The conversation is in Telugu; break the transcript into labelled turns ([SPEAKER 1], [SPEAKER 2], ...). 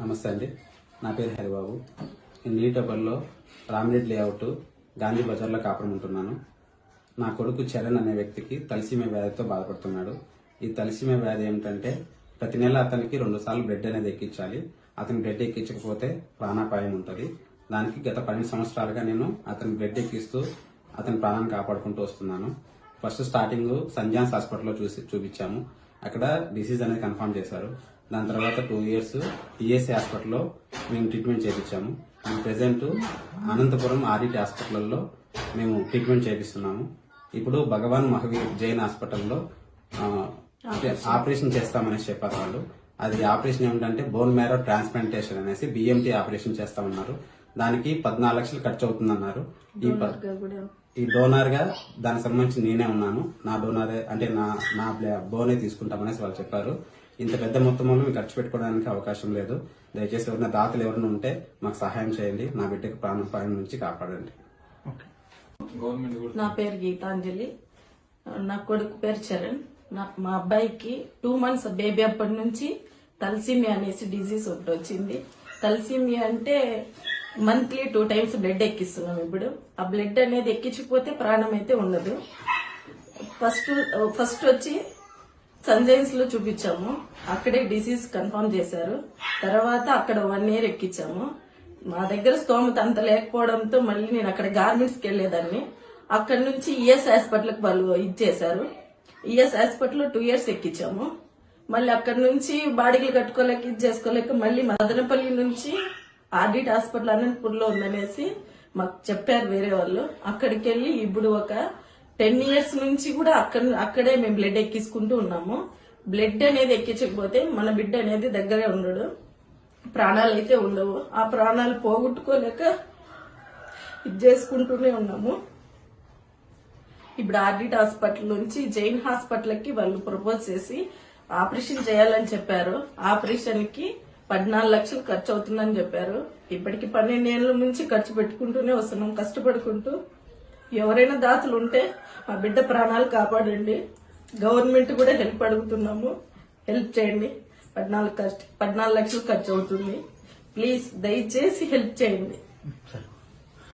[SPEAKER 1] నమస్తే అండి. నా పేరు హరిబాబు. నేను నీటబల్లో రామిరెడ్ లేఅవుట్ గాంధీ బజార్లో కాపురం ఉంటున్నాను. నా కొడుకు చరణ్ అనే వ్యక్తికి తలసీమే వ్యాధితో బాధపడుతున్నాడు. ఈ తలసీమ వ్యాధి ఏమిటంటే ప్రతి నెల అతనికి రెండు సార్లు బ్లడ్ అనేది ఎక్కించాలి. అతని బ్లడ్ ఎక్కించకపోతే ప్రాణాపాయం ఉంటుంది. దానికి గత పన్నెండు సంవత్సరాలుగా నేను అతని బ్లడ్ ఎక్కిస్తూ అతని ప్రాణాన్ని కాపాడుకుంటూ వస్తున్నాను. ఫస్ట్ స్టార్టింగ్ సంజాన్స్ హాస్పిటల్లో చూసి చూపించాము. అక్కడ డిసీజ్ అనేది కన్ఫర్మ్ చేశారు. దాని తర్వాత టూ ఇయర్స్ ఈఎస్ఐ హాస్పిటల్లో మేము ట్రీట్మెంట్ చేయించాము మేము ప్రెసెంట్ అనంతపురం ఆర్డిటి హాస్పిటల్లో మేము ట్రీట్మెంట్ చేపిస్తున్నాము. ఇప్పుడు భగవాన్ మహావీర్ జైన్ హాస్పిటల్లో ఆపరేషన్ చేస్తామనేసి చెప్పారు వాళ్ళు. అది ఆపరేషన్ ఏమిటంటే బోన్ మ్యారో ట్రాన్స్ప్లాంటేషన్ అనేసి బిఎంటీ ఆపరేషన్ చేస్తామన్నారు. దానికి పద్నాలుగు లక్షలు ఖర్చు అవుతుందన్నారు ఈ ప- ఈ డోనర్గా దానికి సంబంధించి నేనే ఉన్నాను. నా డోనర్ అంటే నా నా బ్ల- బోనే తీసుకుంటామనేసి వాళ్ళు చెప్పారు. ఇంత పెద్ద మొత్తంలో మేము ఖర్చు పెట్టుకోవడానికి అవకాశం లేదు. దయచేసి ఎవరైనా దాతలు ఎవరైనా ఉంటే మాకు సహాయం చేయండి. నా బిడ్డకి ప్రాణాపాయం నుంచి కాపాడండి.
[SPEAKER 2] నా పేరు గీతాంజలి. నా కొడుకు పేరు చరణ్. నా మా అబ్బాయికి టూ మంత్స్ బేబీ అప్పటి నుంచి తలసీమియా అనేసి డిజీజ్ ఒకటి వచ్చింది. తలసీమియా అంటే మంత్లీ టూ టైమ్స్ బ్లడ్ ఎక్కిస్తున్నాం ఇప్పుడు. ఆ బ్లడ్ అనేది ఎక్కించిపోతే ప్రాణం అయితే ఉండదు ఫస్ట్ ఫస్ట్ uh, వచ్చి సంజైన్స్లో చూపించాము. అక్కడే డిసీజ్ కన్ఫర్మ్ చేశారు. తర్వాత అక్కడ వన్ ఇయర్ ఎక్కించాము. మా దగ్గర స్తోమత అంత లేకపోవడంతో మళ్ళీ నేను అక్కడ గార్మెంట్స్కి వెళ్ళేదాన్ని. అక్కడ నుంచి ఈఎస్ హాస్పిటల్కి వాళ్ళు ఇచ్చేశారు. ఈఎస్ హాస్పిటల్లో టూ ఇయర్స్ ఎక్కించాము. మళ్ళీ అక్కడ నుంచి బాడీలు కట్టుకోలేక ఇది చేసుకోలేక మళ్ళీ మదనపల్లి నుంచి ఆర్డిట్ హాస్పిటల్ అనంతపూర్లో ఉందనేసి మాకు చెప్పారు వేరే వాళ్ళు. అక్కడికి వెళ్ళి ఇప్పుడు ఒక టెన్ ఇయర్స్ నుంచి కూడా అక్కడ అక్కడే మేము బ్లడ్ ఎక్కించుకుంటూ ఉన్నాము. బ్లడ్ అనేది ఎక్కించకపోతే మన బిడ్డ అనేది దగ్గరే ఉండడు. ప్రాణాలు అయితే ఉండవు. ఆ ప్రాణాలు పోగొట్టుకోలేక ఇది చేసుకుంటూనే ఉన్నాము. ఇప్పుడు ఆర్డిట్ హాస్పిటల్ నుంచి జైన్ హాస్పిటల్కి వాళ్ళు ప్రపోజ్ చేసి ఆపరేషన్ చేయాలని చెప్పారు. ఆపరేషన్కి పద్నాలుగు లక్షలు ఖర్చు అవుతుందని చెప్పారు. ఇప్పటికి పన్నెండు ఏళ్ళ నుంచి ఖర్చు పెట్టుకుంటూనే వస్తున్నాం కష్టపడుకుంటూ. ఎవరైనా దాతలు ఉంటే మా బిడ్డ ప్రాణాలు కాపాడండి. గవర్నమెంట్ కూడా హెల్ప్ అడుగుతున్నాము. హెల్ప్ చేయండి. పద్నాలుగు ఖర్చు పద్నాలుగు లక్షలు ఖర్చు అవుతుంది ప్లీజ్ దయచేసి హెల్ప్ చేయండి.
[SPEAKER 3] సరే.